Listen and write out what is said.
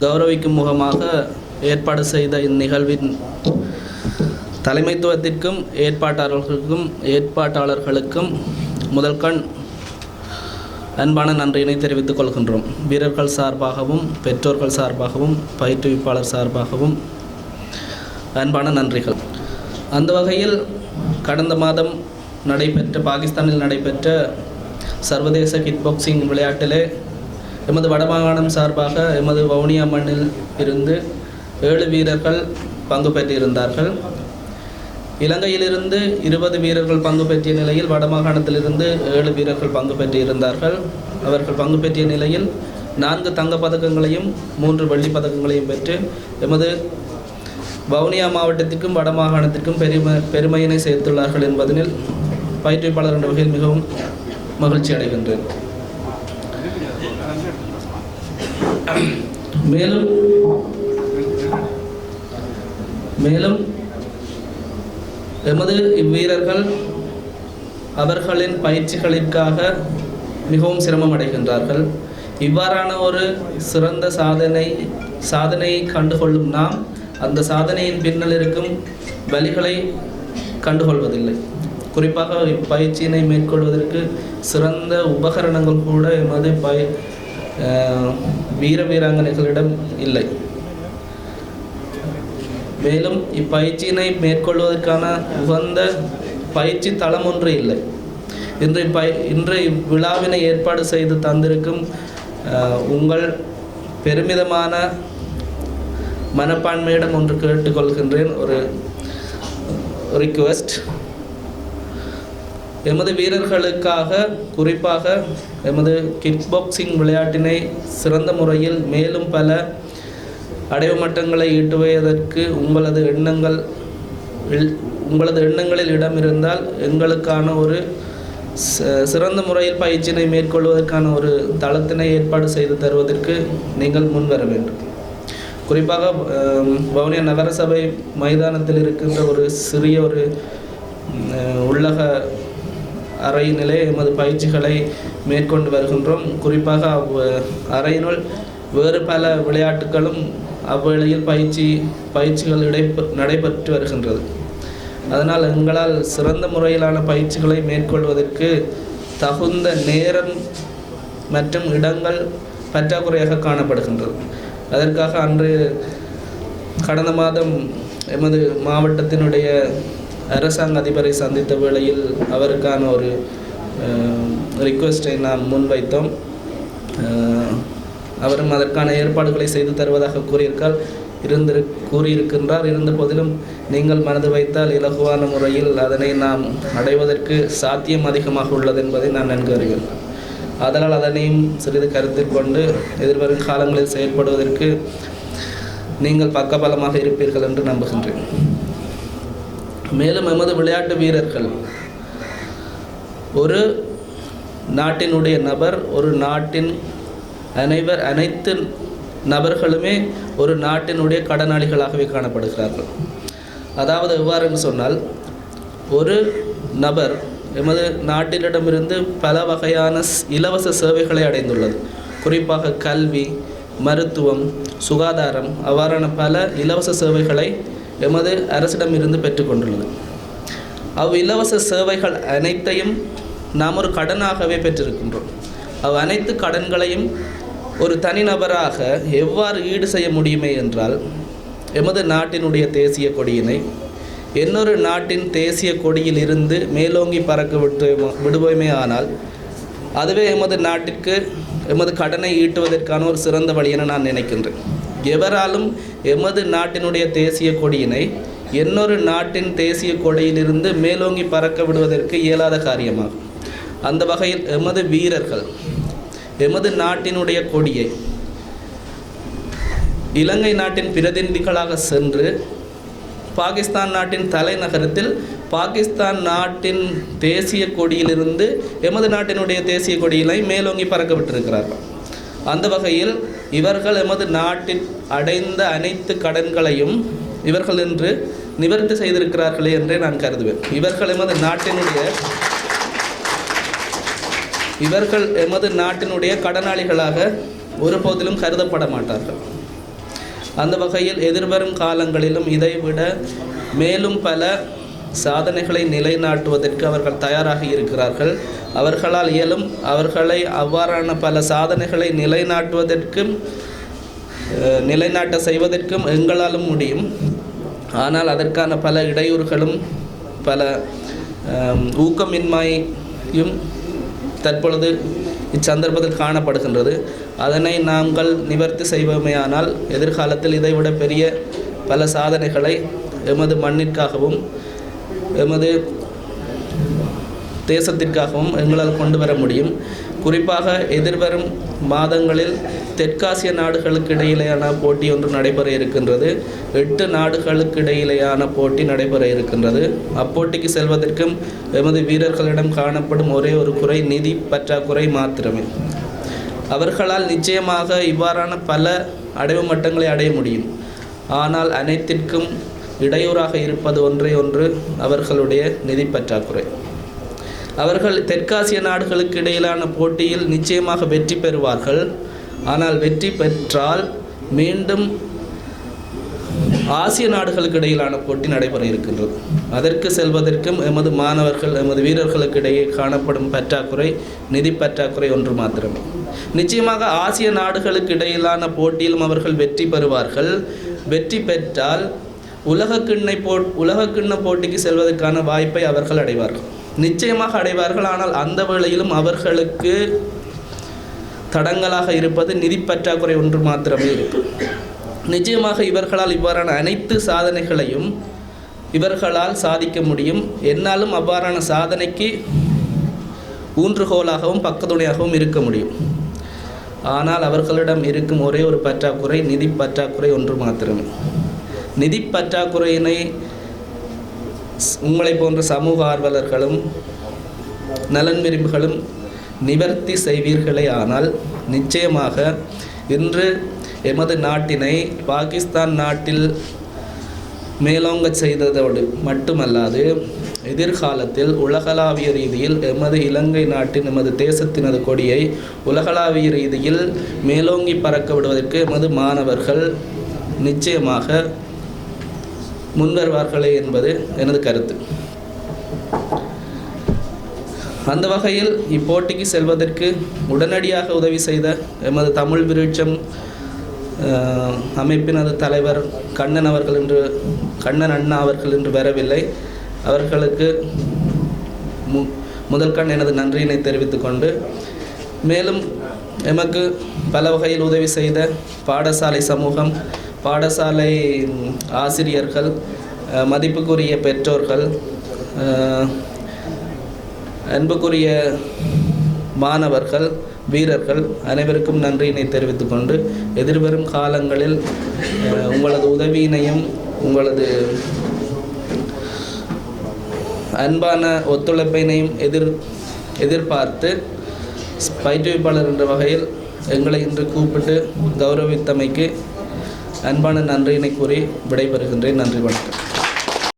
கௌரவிக்கும் முகமாக ஏற்பாடு செய்த இந்நிகழ்வின் தலைமைத்துவத்திற்கும் ஏற்பாட்டாளர்களுக்கும் ஏற்பாட்டாளர்களுக்கும் முதல் கண் அன்பான நன்றியினை தெரிவித்துக் கொள்கின்றோம். வீரர்கள் சார்பாகவும் பெற்றோர்கள் சார்பாகவும் பயிற்றுவிப்பாளர் சார்பாகவும் அன்பான நன்றிகள். அந்த வகையில் கடந்த மாதம் நடைபெற்ற பாகிஸ்தானில் நடைபெற்ற சர்வதேச கிக் பாக்ஸிங் விளையாட்டிலே எமது வடமாகாணம் சார்பாக எமது வவுனியா மண்ணில் இருந்து ஏழு வீரர்கள் பங்கு பெற்றிருந்தார்கள். இலங்கையிலிருந்து இருபது வீரர்கள் பங்கு பெற்றிய நிலையில் வடமாகாணத்திலிருந்து ஏழு வீரர்கள் பங்கு பெற்றிருந்தார்கள். அவர்கள் பங்கு பெற்றிய நிலையில் நான்கு தங்கப் பதக்கங்களையும் மூன்று வெள்ளிப் பதக்கங்களையும் பெற்று எமது வவுனியா மாவட்டத்திற்கும் வடமாகாணத்திற்கும் பெருமை பெருமையினை சேர்த்துள்ளார்கள் என்பதனில் பயிற்றுவிப்பாளர் என்ற வகையில் மிகவும் மகிழ்ச்சி அடைகின்றேன் மேலும் மேலும் எமது இவ்வீரர்கள் அவர்களின் பயிற்சிகளிற்காக மிகவும் சிரமம் அடைகின்றார்கள் இவ்வாறான ஒரு சிறந்த சாதனை சாதனையை கண்டுகொள்ளும் நாம் அந்த சாதனையின் பின்னல் இருக்கும் வழிகளை கண்டுகொள்வதில்லை. குறிப்பாக இப்பயிற்சியினை மேற்கொள்வதற்கு சிறந்த உபகரணங்கள் கூட எமது பய வீர வீராங்கனைகளிடம் இல்லை. மேலும் இப்பயிற்சியினை மேற்கொள்வதற்கான உகந்த பயிற்சி தளம் ஒன்று இல்லை. இன்று இப்பய இன்று இவ்விழாவினை ஏற்பாடு செய்து தந்திருக்கும் உங்கள் பெருமிதமான மனப்பான்மையிடம் ஒன்று கேட்டுக்கொள்கின்றேன். ஒரு ரிக்வெஸ்ட் எமது வீரர்களுக்காக குறிப்பாக எமது கிக் பாக்ஸிங் விளையாட்டினை சிறந்த முறையில் மேலும் பல அடைவு மட்டங்களை ஈட்டுவதற்கு உங்களது எண்ணங்கள் உங்களது எண்ணங்களில் இடம் இருந்தால் எங்களுக்கான ஒரு ச- சிறந்த முறையில் பயிற்சியினை மேற்கொள்வதற்கான ஒரு தளத்தினை ஏற்பாடு செய்து தருவதற்கு நீங்கள் முன்வர வேண்டும். குறிப்பாக வவுனியா நகரசபை மைதானத்தில் இருக்கின்ற ஒரு சிறிய ஒரு உள்ளக அறையினிலே எமது பயிற்சிகளை மேற்கொண்டு வருகின்றோம். குறிப்பாக அவ் அறையினுள் வேறு பல விளையாட்டுகளும் அவ்வேளையில் பயிற்சி பயிற்சிகள் இடைப்ப நடைபெற்று வருகின்றது. அதனால் எங்களால் சிறந்த முறையிலான பயிற்சிகளை மேற்கொள்வதற்கு தகுந்த நேரம் மற்றும் இடங்கள் பற்றாக்குறையாக காணப்படுகின்றது. அதற்காக அன்று கடந்த மாதம் எமது மாவட்டத்தினுடைய அரசாங்க அதிபரை சந்தித்த வேளையில் அவருக்கான ஒரு ரிக்வெஸ்டை நாம் முன்வைத்தோம். அவரும் அதற்கான ஏற்பாடுகளை செய்து தருவதாக கூறியிருக்கார். இருந்திரு கூறியிருக்கின்றார். இருந்த போதிலும் நீங்கள் மனது வைத்தால் இலகுவான முறையில் அதனை நாம் அடைவதற்கு சாத்தியம் அதிகமாக உள்ளது என்பதை நான் நன்கு அறிவேன். அதனால் அதனையும் சிறிது கருத்தில் கொண்டு எதிர்வரும் காலங்களில் செயல்படுவதற்கு நீங்கள் பக்கபலமாக இருப்பீர்கள் என்று நம்புகின்றேன். மேலும் எமது விளையாட்டு வீரர்கள். ஒரு நாட்டினுடைய நபர் ஒரு நாட்டின் அனைவர் அனைத்து நபர்களுமே ஒரு நாட்டினுடைய கடனாளிகளாகவே காணப்படுகிறார்கள். அதாவது எவ்வாறுன்னு சொன்னால் ஒரு நபர் எமது நாட்டினிடமிருந்து பல வகையான இலவச சேவைகளை அடைந்துள்ளது. குறிப்பாக கல்வி மருத்துவம் சுகாதாரம் அவ்வாறான பல இலவச சேவைகளை எமது அரசிடமிருந்து பெற்றுக்கொண்டுள்ளது. அவ் இலவச சேவைகள் அனைத்தையும் நாம் ஒரு கடனாகவே பெற்றிருக்கின்றோம். அவ் அனைத்து கடன்களையும் ஒரு தனிநபராக எவ்வாறு ஈடு செய்ய முடியுமே என்றால் எமது நாட்டினுடைய தேசிய கொடியினை இன்னொரு நாட்டின் தேசிய கொடியில் இருந்து மேலோங்கி பறக்க விட்டு விடுவோமே ஆனால் அதுவே எமது நாட்டிற்கு எமது கடனை ஈட்டுவதற்கான ஒரு சிறந்த வழி என நான் நினைக்கின்றேன். எவராலும் எமது நாட்டினுடைய தேசிய கொடியினை இன்னொரு நாட்டின் தேசிய கொடியிலிருந்து மேலோங்கி பறக்க விடுவதற்கு இயலாத காரியமாகும். அந்த வகையில் எமது வீரர்கள் எமது நாட்டினுடைய கொடியை இலங்கை நாட்டின் பிரதிநிதிகளாக சென்று பாகிஸ்தான் நாட்டின் தலைநகரத்தில் பாகிஸ்தான் நாட்டின் தேசிய கொடியிலிருந்து எமது நாட்டினுடைய தேசிய கொடியினை மேலோங்கி பறக்க விட்டிருக்கிறார்கள். அந்த வகையில் இவர்கள் எமது நாட்டில் அடைந்த அனைத்து கடன்களையும் இவர்கள் என்று நிவர்த்தி செய்திருக்கிறார்களே என்றே நான் கருதுவேன். இவர்கள் எமது நாட்டினுடைய இவர்கள் எமது நாட்டினுடைய கடனாளிகளாக ஒருபோதிலும் கருதப்பட மாட்டார்கள். அந்த வகையில் எதிர்வரும் காலங்களிலும் இதைவிட மேலும் பல சாதனைகளை நிலைநாட்டுவதற்கு அவர்கள் தயாராக இருக்கிறார்கள். அவர்களால் இயலும். அவர்களை அவ்வாறான பல சாதனைகளை நிலைநாட்டுவதற்கும் நிலைநாட்ட செய்வதற்கும் எங்களாலும் முடியும். ஆனால் அதற்கான பல இடையூறுகளும் பல ஊக்கமின்மையும் தற்பொழுது இச்சந்தர்ப்பத்தில் காணப்படுகின்றது. அதனை நாங்கள் நிவர்த்தி செய்வோமேயானால் எதிர்காலத்தில் இதைவிட பெரிய பல சாதனைகளை எமது மண்ணிற்காகவும் எமது தேசத்திற்காகவும் எங்களால் கொண்டு வர முடியும். குறிப்பாக எதிர்வரும் மாதங்களில் தெற்காசிய நாடுகளுக்கு இடையிலேயான போட்டி ஒன்று நடைபெற இருக்கின்றது. எட்டு நாடுகளுக்கு இடையிலேயான போட்டி நடைபெற இருக்கின்றது. அப்போட்டிக்கு செல்வதற்கும் எமது வீரர்களிடம் காணப்படும் ஒரே ஒரு குறை நிதி பற்றாக்குறை மாத்திரமே. அவர்களால் நிச்சயமாக இவ்வாறான பல அடைவு மட்டங்களை அடைய முடியும். ஆனால் அனைத்திற்கும் இடையூறாக இருப்பது ஒன்றே ஒன்று அவர்களுடைய நிதி பற்றாக்குறை. அவர்கள் தெற்காசிய நாடுகளுக்கு இடையிலான போட்டியில் நிச்சயமாக வெற்றி பெறுவார்கள். ஆனால் வெற்றி பெற்றால் மீண்டும் ஆசிய நாடுகளுக்கு இடையிலான போட்டி நடைபெற இருக்கின்றது. அதற்கு செல்வதற்கும் எமது மாணவர்கள் எமது வீரர்களுக்கு இடையே காணப்படும் பற்றாக்குறை நிதி பற்றாக்குறை ஒன்று மாத்திரமே. நிச்சயமாக ஆசிய நாடுகளுக்கு இடையிலான போட்டியிலும் அவர்கள் வெற்றி பெறுவார்கள். வெற்றி பெற்றால் உலக கிண்ணை போ உலக கிண்ண போட்டிக்கு செல்வதற்கான வாய்ப்பை அவர்கள் அடைவார்கள். நிச்சயமாக அடைவார்கள் ஆனால் அந்த வேளையிலும் அவர்களுக்கு தடங்கலாக இருப்பது நிதி பற்றாக்குறை ஒன்று மாத்திரமே இருக்கும் நிச்சயமாக இவர்களால் இவ்வாறான அனைத்து சாதனைகளையும் இவர்களால் சாதிக்க முடியும். என்னாலும் அவ்வாறான சாதனைக்கு ஊன்றுகோலாகவும் பக்கத்துணையாகவும் இருக்க முடியும். ஆனால் அவர்களிடம் இருக்கும் ஒரே ஒரு பற்றாக்குறை நிதி பற்றாக்குறை ஒன்று மாத்திரமே. நிதி பற்றாக்குறையினை உங்களை போன்ற சமூக ஆர்வலர்களும் நலன் விரும்புகளும் நிவர்த்தி செய்வீர்களே ஆனால் நிச்சயமாக இன்று எமது நாட்டினை பாகிஸ்தான் நாட்டில் மேலோங்க செய்ததோடு மட்டுமல்லாது எதிர்காலத்தில் உலகளாவிய ரீதியில் எமது இலங்கை நாட்டின் எமது தேசத்தினது கொடியை உலகளாவிய ரீதியில் மேலோங்கி பறக்க விடுவதற்கு எமது மாணவர்கள் நிச்சயமாக முன்வருவார்களே என்பது எனது கருத்து. அந்த வகையில் இப்போட்டிக்கு செல்வதற்கு உடனடியாக உதவி செய்த எமது தமிழ் விருட்சம் அமைப்பினது தலைவர் கண்ணன் அவர்கள் என்று கண்ணன் அண்ணா அவர்கள் என்று வரவில்லை. அவர்களுக்கு மு முதல் கண் எனது நன்றியினை தெரிவித்துக்கொண்டு மேலும் எமக்கு பல வகையில் உதவி செய்த பாடசாலை சமூகம் பாடசாலை ஆசிரியர்கள் மதிப்புக்குரிய பெற்றோர்கள் அன்புக்குரிய மாணவர்கள் வீரர்கள் அனைவருக்கும் நன்றியினை தெரிவித்துக் கொண்டு எதிர்வரும் காலங்களில் உங்களது உதவியினையும் உங்களது அன்பான ஒத்துழைப்பினையும் எதிர் எதிர்பார்த்து பயிற்றுவிப்பாளர் என்ற வகையில் எங்களை இன்று கூப்பிட்டு கௌரவித்தமைக்கு அன்பான நன்றியினை கூறி விடைபெறுகின்றேன். நன்றி வணக்கம்.